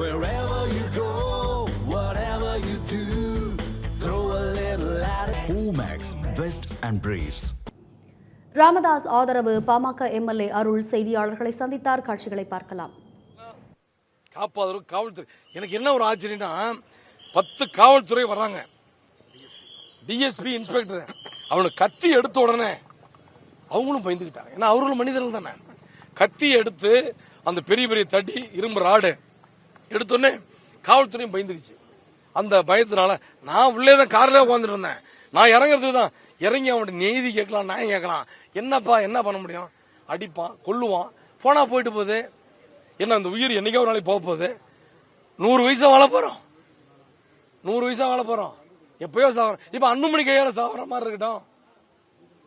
Wherever you go, whatever you do, throw a little at it. Omax, Vest and Briefs. Ramadoss ஆதரவு PMK MLA அருள் செய்தியாளர்களை சந்தித்தார். காட்சிகளை பார்க்கலாம். காப்பாதவர் காவல்துறை. எனக்கு என்ன ஒரு ஆச்சரியம்னா பத்து காவல்துறை வர்றாங்க. DSP inspector. அவனுக்கு கத்தி எடுத்த உடனே அவங்களும் பயந்துக்கிட்டாங்க ஏன்னா அவர்களும் மனிதர்கள் தானே. கத்தி எடுத்து அந்த பெரிய பெரிய தடி இரும்பு ராடு எடுத்தோடனே காவல்துறையும் பயந்துக்குச்சு. அந்த பயத்தினால நான் உள்ளே தான் கார்ல உட்காந்துட்டு இருந்தேன் நான் இறங்குறது தான் இறங்கி அவனுடைய நீதி கேட்கலாம் நியாயம் கேட்கலாம். என்னப்பா என்ன பண்ண முடியும்? அடிப்பான் கொல்லுவான். போனா போயிட்டு போகுது. என்ன அந்த உயிர் என்னைக்கோ ஒரு நாளைக்கு போக போகுது நூறு வயசா வாழ போறோம். நூறு வயசா வாழ போறோம். எப்பயோ சாவறோம் இப்ப அண்ணுமணி கையால சாவற மாதிரி இருக்கட்டும்.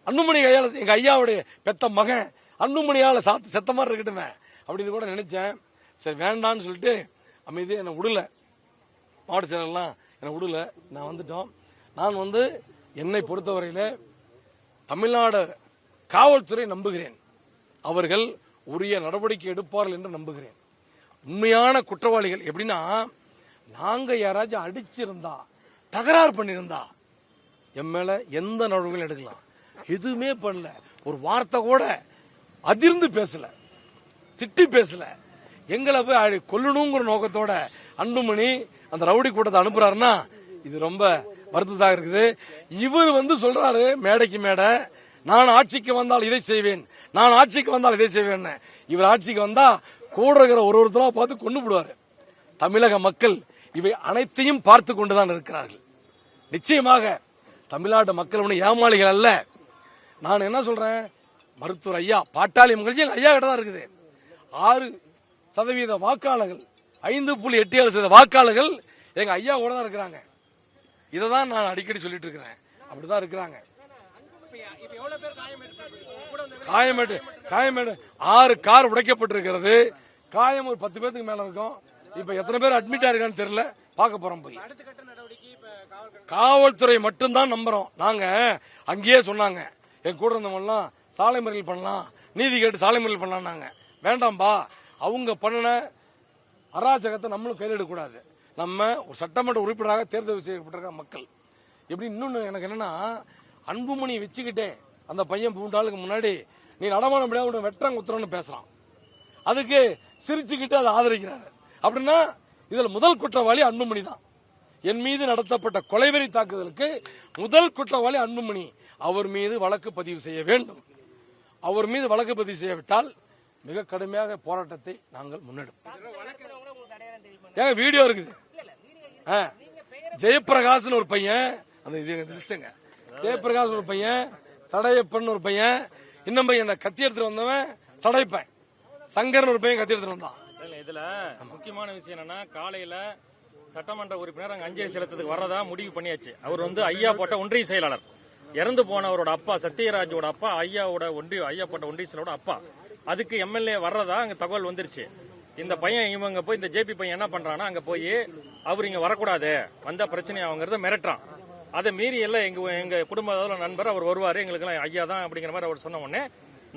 அண்ணுமணி கையால எங்க ஐயாவுடைய பெத்த மகன் அண்ணுமணியால சாத்து செத்த மாதிரி இருக்கட்டுமே. அப்படின்னு கூட நினைச்சேன். சரி வேண்டான்னு சொல்லிட்டு அமைதியாக என்னை விடல. மாவட்ட செயலர்லாம் என்னை விடல. நான் வந்துட்டோம். நான் வந்து என்னை பொறுத்தவரையில் தமிழ்நாடு காவல்துறை நம்புகிறேன். அவர்கள் உரிய நடவடிக்கை எடுப்பார்கள் என்று நம்புகிறேன். உண்மையான குற்றவாளிகள் எப்படின்னா நாங்க யாராச்சும் அடிச்சிருந்தா தகராறு பண்ணியிருந்தா என் மேல எந்த நடவடிக்கையும் எடுக்கலாம். எதுவுமே பண்ணல. ஒரு வார்த்தை கூட அதிர்ந்து பேசல. திட்டி பேசல. எங்களை போய் கொல்லணுங்கிற நோக்கத்தோட அன்புமணி அந்த ரவுடி கூட்டத்தை அனுப்புறாருன்னா இது ரொம்ப வருத்ததாக இருக்குது. இவர் வந்து சொல்றாரு மேடைக்கு மேடை நான் ஆட்சிக்கு வந்தால் இதை செய்வேன் நான் ஆட்சிக்கு வந்தால் இதை செய்வேன் இவர் ஆட்சிக்கு வந்தா கூட இருக்கிற ஒரு ஒருத்தரா பார்த்து கொண்டு விடுவாரு தமிழக மக்கள் இவை அனைத்தையும் பார்த்து கொண்டுதான் இருக்கிறார்கள். நிச்சயமாக தமிழ்நாட்டு மக்கள் ஒன்றும் ஏமாளிகள் அல்ல. நான் என்ன சொல்றேன்? மருத்துவர் ஐயா பாட்டாளி மகிழ்ச்சி எங்க ஐயா கிட்ட தான் இருக்குது. ஆறு சதவீத வாக்காளர்கள் ஐந்து புள்ளி எட்டு ஏழு சதவீத வாக்காளர்கள் எங்க ஐயா கூட தான் இருக்கிறாங்க. இதை தான் நான் அடிக்கடி சொல்லிட்டு இருக்கிறேன். அப்படிதான் இருக்கிறாங்க. காயமேட்டு காயமேட்டு ஆறு கார் உடைக்கப்பட்டிருக்கிறது. காயம் ஒரு பத்து பேத்துக்கு மேல இருக்கும். இப்ப எத்தனை பேர் அட்மிட் ஆயிருக்கான்னு தெரியல. பார்க்க போறோம் போய். காவல்துறை மட்டும்தான் நம்புறோம். நாங்க அங்கேயே சொன்னாங்க. என் கூட இருந்தவங்கலாம் சாலை மறியல் பண்ணலாம். நீதி கேட்டு சாலை மறியல் பண்ணலாம்னாங்க. வேண்டாம்பா. அவங்க பண்ணின அராஜகத்தை நம்மளும் கையில் எடுக்கக்கூடாது நம்ம ஒரு சட்டமன்ற உறுப்பினராக தேர்தல் செய்யப்பட்டிருக்க மக்கள். எப்படி இன்னொன்னு எனக்கு என்னன்னா அன்புமணி வச்சுக்கிட்டே அந்த பையன் பூண்டாளுக்கு முன்னாடி நீ நடமான முடியாது உடனே வெட்டுறாங்க உத்தரவுன்னு பேசுறான். அதுக்கு சிரிச்சுக்கிட்டு அதை ஆதரிக்கிறாரு. அப்படின்னா இதுல முதல் குற்றவாளி அன்புமணி தான். என் மீது நடத்தப்பட்ட கொலைவெறி தாக்குதலுக்கு முதல் குற்றவாளி அன்புமணி. அவர் மீது வழக்கு பதிவு செய்ய வேண்டும். அவர் மீது வழக்கு பதிவு செய்யவிட்டால் மிக கடுமையாக போராட்டத்தை நாங்கள் முன்னெடுப்போம் ஏங்க வீடியோ இருக்குது. ஆ. ஜெயப்பிரகாஷ்னு ஒரு பையன் அந்த இது லிஸ்ட்டுங்க ஜெயப்பிரகாஷ் ஒரு பையன் சடையப்பன் ஒரு பையன் இன்னும் பையன் கத்தி எடுத்துட்டு வந்தவன் சடையப்பன் சங்கர்னு ஒரு பையன் கத்தி எடுத்துட்டு வந்தான். இல்ல, இதுல முக்கியமான விஷயம் என்னன்னா காலையில சட்டமன்ற உறுப்பினர் அங்க அஞ்சலி செலுத்ததுக்கு வரதா முடிவு பண்ணியாச்சு. அவர் வந்து ஐயா போட்ட ஒன்றிய செயலாளர். இறந்து போனவரோட அப்பா சத்யராஜோட அப்பா ஐயாவோட ஒன்றிய ஐயா போட்ட ஒன்றிய செயலரோட அப்பா. அதுக்கு எம்எல்ஏ வர்றதா அங்க தகவல் வந்துருச்சு. இந்த பையன் இவங்க போய் இந்த ஜேபி பையன் என்ன பண்றான்னா அங்க போய் அவர் இங்க வரக்கூடாது. வந்தா பிரச்சனை ஆகுங்கிறத மிரட்டுறான். அதை மீறி எல்லாம் எங்க எங்க குடும்ப நண்பர் அவர் வருவாரு எங்களுக்கு ஐயா தான் அப்படிங்கிற மாதிரி அவர் சொன்ன உடனே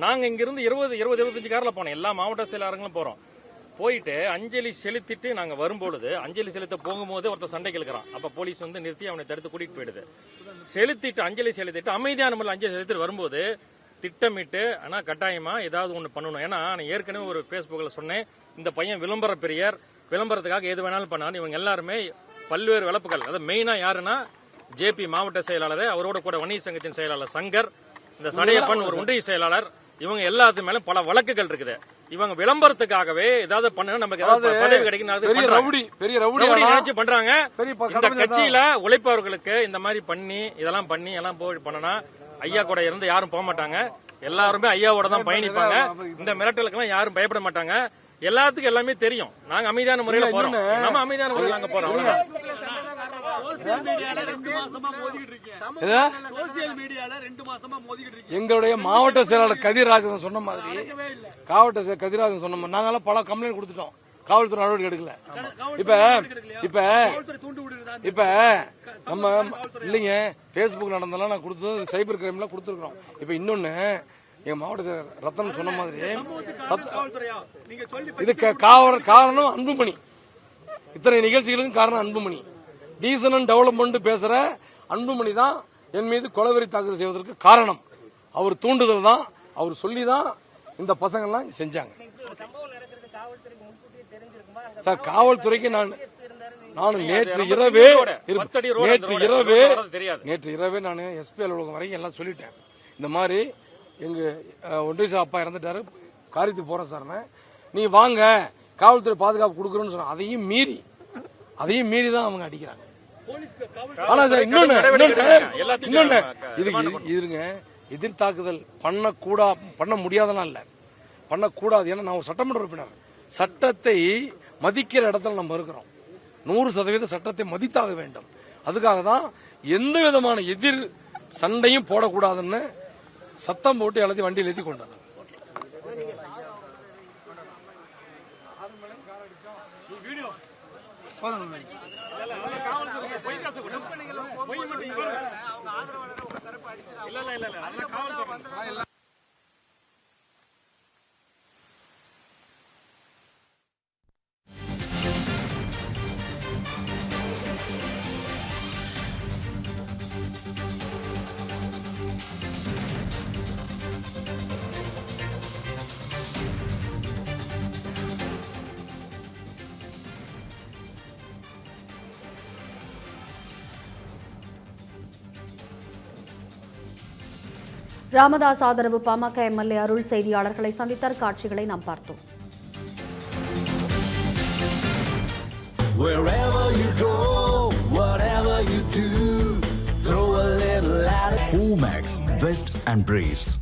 நாங்க இங்கிருந்து இருபது இருபது இருபத்தஞ்சு கார்ல போனோம். எல்லா மாவட்ட செயலாளர்களும் போறோம். போயிட்டு அஞ்சலி செலுத்திட்டு நாங்க வரும்பொழுது அஞ்சலி செலுத்த போகும்போது ஒருத்தர் சண்டை கேட்கிறான். அப்ப போலீஸ் வந்து நிறுத்தி அவனை தடுத்து கூட்டிட்டு போயிடுது. செலுத்திட்டு அஞ்சலி செலுத்திட்டு அமைதியான முறையில் அஞ்சலி செலுத்திட்டு வரும்போது திட்டமிட்டு ஆனா கட்டாயமா ஏதாவது ஒண்ணு பண்ணணும். ஏன்னா நான் ஏற்கனவே ஒரு பேஸ்புக்ல சொன்னேன் இந்த பையன் விளம்பர பிரியர் விளம்பரத்துக்காக எது வேணாலும் பண்ணாரு இவங்க எல்லாருமே பல்வேறு விளப்புகள் அதாவது மெயினா யாருன்னா ஜேபி மாவட்ட செயலாளர் அவரோட கூட வணிக சங்கத்தின் செயலாளர் சங்கர் இந்த சடையப்பன் ஒரு ஒன்றிய செயலாளர் இவங்க எல்லாத்து மேலும் பல வழக்குகள் இருக்குது. இவங்க விளம்பரத்துக்காகவே ஏதாவது பண்ணா நமக்கு ஏதாவது பதவி கிடைக்கும் நினைச்சு பண்றாங்க. இந்த கட்சியில உழைப்பவர்களுக்கு இந்த மாதிரி பண்ணி இதெல்லாம் பண்ணி எல்லாம் போய் பண்ணனா ஐயா கூட இருந்து யாரும் போக மாட்டாங்க. எல்லாருமே ஐயாவோட தான் பயணிப்பாங்க. இந்த மிரட்டலுக்கெல்லாம் யாரும் பயப்பட மாட்டாங்க. எல்லாத்துக்கும் எல்லாமே தெரியும். நாங்க அமைதியான முறையில போறோம். நம்ம அமைதியான முறையில அங்க போறோம். எங்களுடைய மாவட்ட செயலாளர் கதிராஜன் சொன்ன மாதிரி செயலர் கதிராஜன் சொன்ன மாதிரி நாங்கெல்லாம் பல கம்ப்ளைண்ட் கொடுத்துட்டோம். காவல்துறை நடவடிக்கை எடுக்கல. இப்ப இப்ப காவல்துறை தூண்டு விடுறதா இப்ப நம்ம இல்லைங்க பேஸ்புக் நடந்தெல்லாம் நான் கொடுத்தது சைபர் கிரைம்ல கொடுத்துருக்கோம் இப்ப இன்னொன்னு எங்க மாவட்ட செயலர் ரத்தன் சொன்ன மாதிரி இது காரணம் அன்புமணி. இத்தனை நிகழ்ச்சிகளுக்கும் காரணம் அன்புமணி. டீசன் அண்ட் டெவலப்மெண்ட் பேசுற அன்புமணி தான் என் மீது கொலவெறி தாக்குதல் செய்வதற்கு காரணம். அவர் தூண்டுதல் தான் அவர் சொல்லி தான் இந்த பசங்கள்லாம் செஞ்சாங்க. சார் காவல்துறைக்கு நான் நான் நேற்று இரவே நேற்று. இரவே. நேற்று இரவே நான் எஸ்பி அலுவலகம் வரைக்கும் எல்லாம் சொல்லிட்டேன். இந்த மாதிரி எங்க ஒன்றிய அப்பா இறந்துட்டாரு. காரியத்துக்கு போறேன் சார் நீ வாங்க காவல்துறை பாதுகாப்பு கொடுக்குறோன்னு சொன்னா அதையும் மீறி அதையும் மீறி தான் அவங்க அடிக்கிறாங்க. ஆனா சார் இன்னொன்னு இன்னொன்னு இதுங்க எதிர்த்தாக்குதல் பண்ணக்கூடா பண்ண முடியாதெல்லாம் இல்ல. பண்ணக்கூடாது. ஏன்னா நான் ஒரு சட்டமன்ற உறுப்பினர். சட்டத்தை மதிக்கிற இடத்துல நம்ம இருக்கிறோம். நூறு சதவீத சட்டத்தை மதித்தாக வேண்டும். அதுக்காக தான் எந்த விதமான எதிர் சண்டையும் போடக்கூடாதுன்னு சத்தம் போட்டு எல்லாத்தையும் வண்டியில் ஏற்றி கொண்டாங்க இல்ல இல்ல இல்ல ராமதாஸ் ஆதரவு பாமக எம்எல்ஏ அருள் செய்தியாளர்களை சந்தித்தார் காட்சிகளை நாம் பார்த்தோம். Omax, Vest and Briefs.